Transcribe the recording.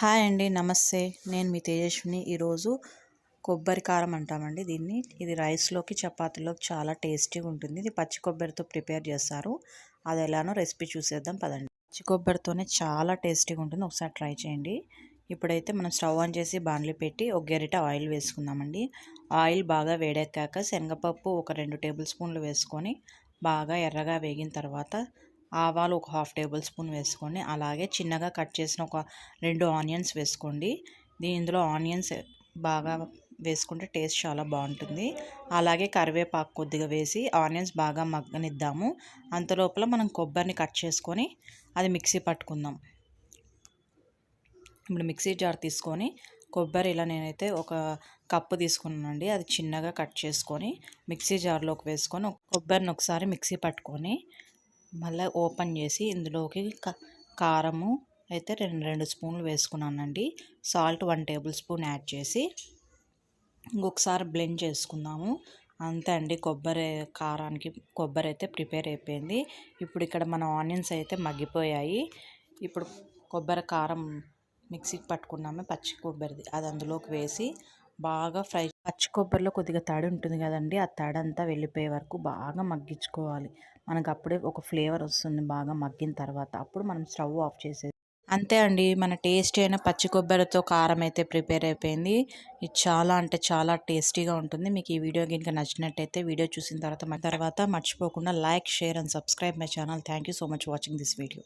Hi అండి నమస్తే. నేను మీ తేజస్విని. ఈరోజు కొబ్బరి కారం అంటామండి దీన్ని. ఇది రైస్లోకి చపాతీలోకి చాలా టేస్టీగా ఉంటుంది. ఇది పచ్చి కొబ్బరితో ప్రిపేర్ చేస్తారు. అది ఎలానో రెసిపీ చూసేద్దాం పదండి. పచ్చి కొబ్బరితోనే చాలా టేస్టీగా ఉంటుంది. ఒకసారి ట్రై చేయండి. ఇప్పుడైతే మనం స్టవ్ ఆన్ చేసి బాండ్లీ పెట్టి ఒక గెరిట ఆయిల్ వేసుకుందామండి. ఆయిల్ బాగా వేడెక్కాక శనగపప్పు ఒక రెండు టేబుల్ స్పూన్లు వేసుకొని బాగా ఎర్రగా వేగిన తర్వాత ఆవాలు ఒక హాఫ్ టేబుల్ స్పూన్ వేసుకోండి. అలాగే చిన్నగా కట్ చేసిన ఒక రెండు ఆనియన్స్ వేసుకోండి. ఇందులో ఆనియన్స్ బాగా వేసుకుంటే టేస్ట్ చాలా బాగుంటుంది. అలాగే కరివేపాకు కొద్దిగా వేసి ఆనియన్స్ బాగా మగ్గనిద్దాము. అంతలోపల మనం కొబ్బరిని కట్ చేసుకొని అది మిక్సీ పట్టుకుందాం. ఇప్పుడు మిక్సీ జార్ తీసుకొని కొబ్బరి ఇలా నేనైతే ఒక కప్పు తీసుకున్నానండి. అది చిన్నగా కట్ చేసుకొని మిక్సీ జార్లోకి వేసుకొని కొబ్బరిని ఒకసారి మిక్సీ పట్టుకొని మళ్ళీ ఓపెన్ చేసి ఇందులోకి కారము అయితే రెండు రెండు స్పూన్లు వేసుకున్నానండి. Salt one tablespoon add చేసి ఇంకొకసారి బ్లెండ్ చేసుకుందాము. అంతే అండి కొబ్బరి కారానికి కొబ్బరి అయితే ప్రిపేర్ అయిపోయింది. ఇప్పుడు ఇక్కడ మన ఆనియన్స్ అయితే మగ్గిపోయాయి. ఇప్పుడు కొబ్బరి కారం మిక్సీకి పట్టుకున్నామే పచ్చి కొబ్బరిది. అది అందులోకి వేసి బాగా ఫ్రై పచ్చి కొబ్బరిలో కొద్దిగా తడి ఉంటుంది కదండి ఆ తడి అంతా వెళ్ళిపోయే వరకు బాగా మగ్గించుకోవాలి. మనకు అప్పుడే ఒక ఫ్లేవర్ వస్తుంది బాగా మగ్గిన తర్వాత. అప్పుడు మనం స్టవ్ ఆఫ్ చేసేది అంతే అండి మన టేస్ట్ అయిన పచ్చి కొబ్బరితో కారం అయితే ప్రిపేర్ అయిపోయింది. ఇది చాలా అంటే చాలా టేస్టీగా ఉంటుంది. మీకు ఈ వీడియో కనుక నచ్చినట్టయితే వీడియో చూసిన తర్వాత తర్వాత మర్చిపోకుండా like share and subscribe my channel. Thank you so much watching this video.